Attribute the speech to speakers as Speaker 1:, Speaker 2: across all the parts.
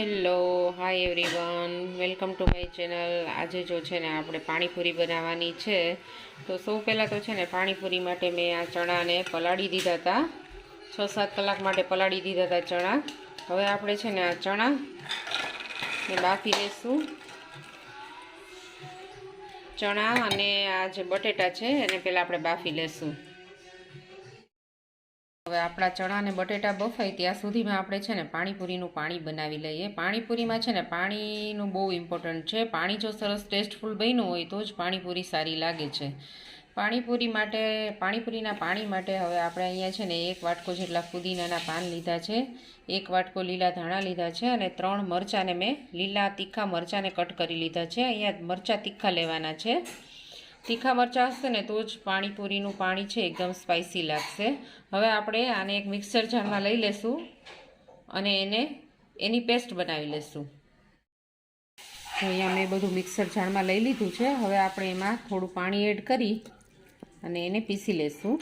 Speaker 1: Hello hi everyone welcome to my channel આજે જો છે ને આપણે પાણીપુરી બનાવવાની છે, તો સૌ પહેલાં તો છે ને પાણીપુરી માટે મેં આ ચણાને પલાળી દીધા હતા. છ સાત કલાક માટે પલાળી દીધા હતા ચણા. હવે આપણે છે ને આ ચણા ને બાફી લઈશું ચણા અને આ જે બટેટા છે, એને પહેલાં આપણે બાફી લેશું. હવે આપણા ચણા અને બટેટા બફાય ત્યાં સુધીમાં આપણે છે ને પાણીપુરીનું પાણી બનાવી લઈએ. પાણીપુરીમાં છે ને પાણીનું બહુ ઇમ્પોર્ટન્ટ છે. પાણી જો સરસ ટેસ્ટફુલ બન્યું હોય તો જ પાણીપુરી સારી લાગે છે. પાણીપુરી માટે, પાણીપુરીના પાણી માટે હવે આપણે અહીંયા છે ને એક વાટકો જેટલા ફુદીનાના પાન લીધા છે. એક વાટકો લીલા ધાણા લીધા છે અને ત્રણ મરચાંને મેં લીલા તીખા મરચાંને કટ કરી લીધા છે. અહીંયા મરચાં તીખા લેવાના છે. તીખા મરચાં હશે ને તો જ પાણીપુરીનું પાણી છે, એકદમ સ્પાઇસી લાગશે. હવે આપણે આને એક મિક્સર જારમાં લઈ લેશું અને એને, એની પેસ્ટ બનાવી લેશું. તો અહીંયા મેં બધું મિક્સર જારમાં લઈ લીધું છે. હવે આપણે એમાં થોડું પાણી એડ કરી અને એને પીસી લેશું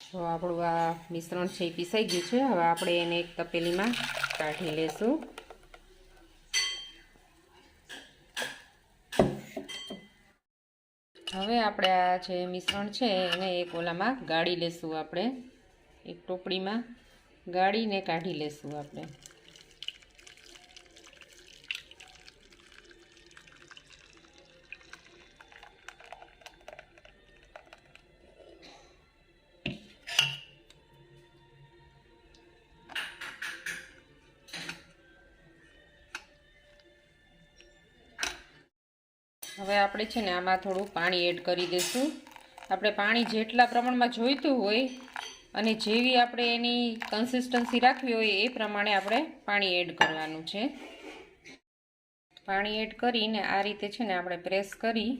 Speaker 1: તો આપણું આ મિશ્રણ છે એ પીસાઈ ગયું છે. હવે આપણે એને એક તપેલીમાં કાઢી લેશું. હવે આપણે આ જે મિશ્રણ છે એને એક ઓલામાં ગાળી લેશું આપણે. એક ટોપડીમાં ગાળીને કાઢી લેશું આપણે. હવે આપણે છે ને આમાં થોડું પાણી એડ કરી દઈશું. આપણે પાણી જેટલા પ્રમાણમાં જોઈતું હોય અને જેવી આપણે એની કન્સિસ્ટન્સી રાખવી હોય એ પ્રમાણે આપણે પાણી એડ કરવાનું છે. પાણી એડ કરીને આ રીતે છે ને આપણે પ્રેસ કરી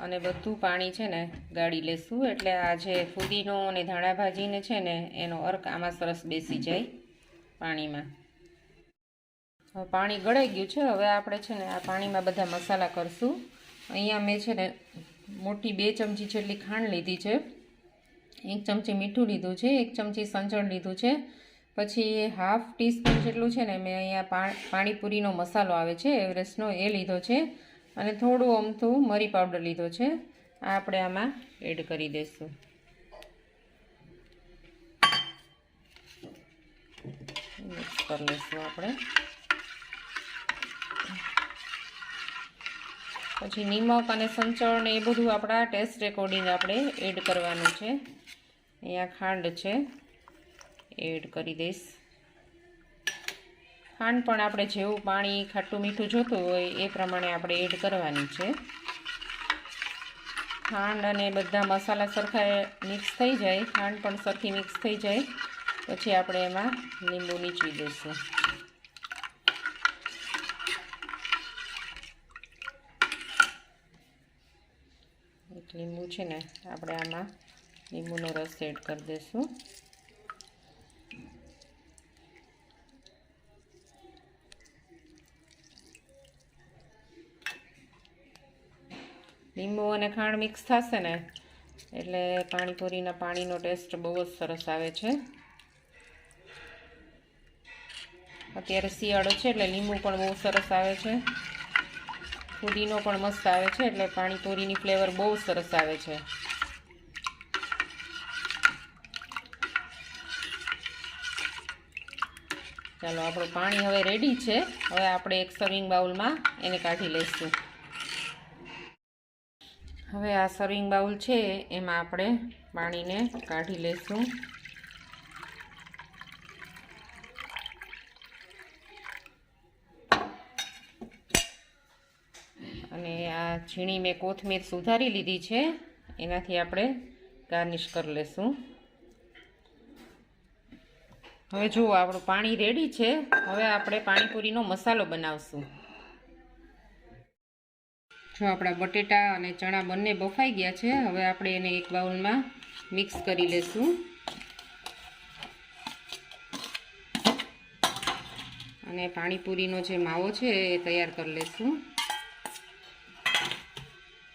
Speaker 1: અને બધું પાણી છે ને ગાળી લેશું. એટલે આ જે ફૂદીનો અને ધાણા ભાજીને છે ને એનો અર્ક આમાં સરસ બેસી જાય પાણીમાં. પાણી ગળાઈ ગયું છે. હવે આપણે છે ને આ પાણીમાં બધા મસાલા કરશું. અહીંયા મેં છે ને મોટી બે ચમચી જેટલી ખાંડ લીધી છે. એક ચમચી મીઠું લીધું છે, એક ચમચી સંચળ લીધું છે. પછી હાફ ટીસ્પૂન જેટલું છે ને મેં અહીંયા પાણીપુરીનો મસાલો આવે છે, એવરેસ્ટનો એ લીધો છે. અને થોડું અમથું મરી પાવડર લીધો છે. આ આપણે આમાં એડ કરી દઈશું. મિક્સ કરી લઈશું આપણે. પછી નિમક અને સંચળ ને એ બધું આપણા ટેસ્ટ રેકોર્ડિંગ આપણે એડ કરવાનું છે. અહીંયા ખાંડ છે. એડ કરી દઈશ. ખાંડ પણ આપણે જેવું પાણી ખાટું મીઠું જોતું હોય એ પ્રમાણે આપણે એડ કરવાની છે. ખાંડ અને બધા મસાલા સરખા મિક્સ થઈ જાય. ખાંડ પણ સરખી મિક્સ થઈ જાય. પછી આપણે એમાં લીંબુ નીચવી દઈશું એક લીંબુ છે ને, આપણે આમાં લીંબુનો રસ એડ કરી દઈશું. લીંબુ અને ખાંડ મિક્સ થશે ને, એટલે પાણીપુરીના પાણીનો ટેસ્ટ બહુ જ સરસ આવે છે. અત્યારે શિયાળો છે એટલે લીંબુ પણ બહુ સરસ આવે છે. ફુદીનો પણ મસ્ત આવે છે એટલે પાણીપુરીની ફ્લેવર બહુ સરસ આવે છે. ચાલો, આપણું પાણી હવે રેડી છે. હવે આપણે એક સર્વિંગ બાઉલમાં એને કાઢી લઈશું. હવે આ સર્વિંગ બાઉલ છે, એમાં આપણે પાણીને કાઢી લઈશું અને આ ઝીણી મેં કોથમીર સુધારી લીધી છે. એનાથી આપણે ગાર્નિશ કરી લેશું. હવે જુઓ, આપણું પાણી રેડી છે. હવે આપણે પાણીપુરીનો મસાલો બનાવશું. જો આપણા બટેટા અને ચણા બંને બફાઈ ગયા છે, હવે આપણે એને એક બાઉલમાં મિક્સ કરી લેશું. અને પાણીપુરીનો જે માવો છે, એ તૈયાર કરી લેશું.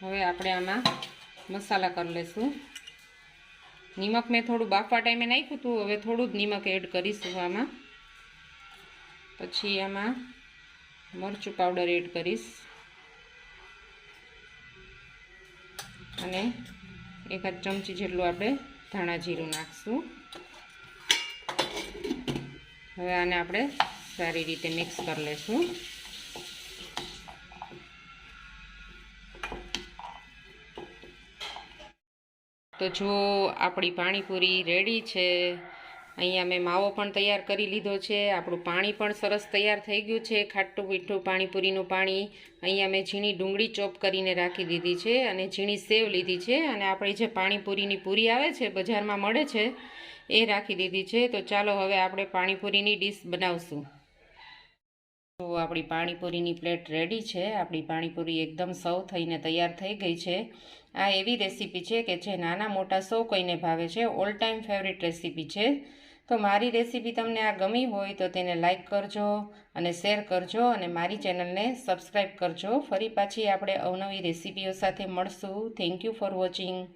Speaker 1: હવે આપણે આમાં મસાલા કરી લઈશું. નિમક મેં થોડું બાફવા ટાઈમે નાખ્યું હતું, હવે થોડું જ નિમક એડ કરીશું આમાં. પછી આમાં મરચું પાવડર એડ કરીશ. અને એકાદ ચમચી જેટલું આપણે ધાણા જીરું નાખશું. હવે આને આપણે સારી રીતે મિક્સ કરી લઈશું. તો જો આપણી પાણીપુરી રેડી છે. અહીંયા મેં માવો પણ તૈયાર કરી લીધો છે. આપણું પાણી પણ સરસ તૈયાર થઈ ગયું છે. ખાટું મીઠું પાણીપુરીનું પાણી અહીંયા મેં ઝીણી ડુંગળી ચોપ કરીને રાખી દીધી છે અને ઝીણી સેવ લીધી છે અને આપણી જે પાણીપુરીની પૂરી આવે છે, બજારમાં મળે છે, એ રાખી દીધી છે. તો ચાલો હવે આપણે પાણીપુરીની ડીશ બનાવશું. તો આપણી પાણીપુરીની પ્લેટ રેડી છે. આપણી પાણીપુરી એકદમ સૌ થઈને તૈયાર થઈ ગઈ છે. આ એવી રેસીપી છે કે જે નાના મોટા સૌ કોઈને ભાવે છે. ઓલ ટાઈમ ફેવરિટ રેસીપી છે. તો મારી રેસીપી તમને આ ગમી હોય તો તેને લાઇક કરજો અને શેર કરજો અને મારી ચેનલને સબસ્ક્રાઈબ કરજો. ફરી પાછી આપણે અવનવી રેસીપીઓ સાથે મળશું. Thank you for watching